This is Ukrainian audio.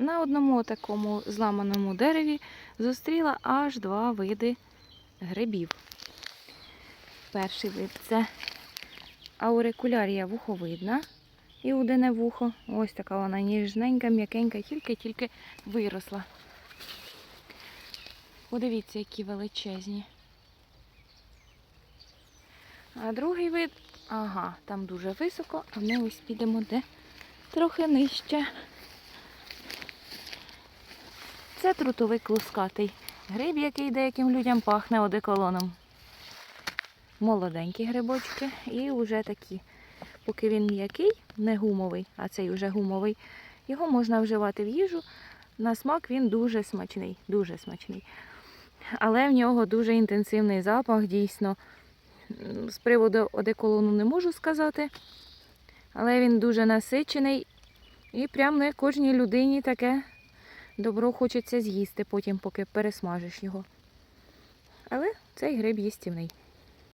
на одному такому зламаному дереві зустріла аж два види грибів. Перший вид це аурикулярія вуховидна і удине вухо. Ось така вона ніжненька, м'якенька, тільки-тільки виросла. Подивіться, які величезні. А другий вид, ага, там дуже високо, а ми ось підемо де трохи нижче. Це трутовик лускатий. Гриб, який деяким людям пахне одеколоном. Молоденькі грибочки і вже такі. Поки він м'який, не гумовий, а цей вже гумовий, його можна вживати в їжу. На смак він дуже смачний, дуже смачний. Але в нього дуже інтенсивний запах, дійсно. З приводу одеколону не можу сказати, але він дуже насичений і прям не кожній людині таке добро хочеться з'їсти потім, поки пересмажиш його. Але цей гриб їстівний.